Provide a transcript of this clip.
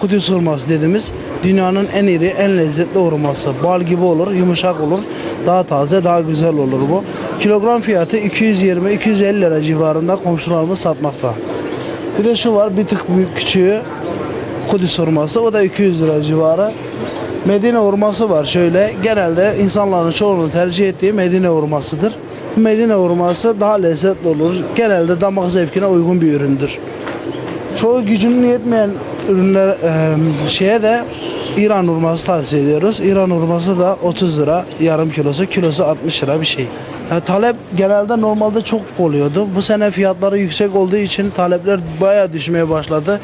Kudüs hurması dediğimiz dünyanın en iri, en lezzetli hurması. Bal gibi olur, yumuşak olur. Daha taze, daha güzel olur bu. Kilogram fiyatı 220-250 lira civarında komşularımız satmakta. Bir de şu var, bir tık büyük küçüğü Kudüs hurması. O da 200 lira civarı. Medine hurması var şöyle. Genelde insanların çoğunun tercih ettiği Medine hurmasıdır. Medine hurması daha lezzetli olur. Genelde damak zevkine uygun bir üründür. Çoğu gücünün yetmeyen ürünler e, şeye de İran hurması tavsiye ediyoruz. İran hurması da 30 lira yarım kilosu, kilosu 60 lira bir şey. Yani talep genelde normalde çok oluyordu. Bu sene fiyatları yüksek olduğu için talepler bayağı düşmeye başladı.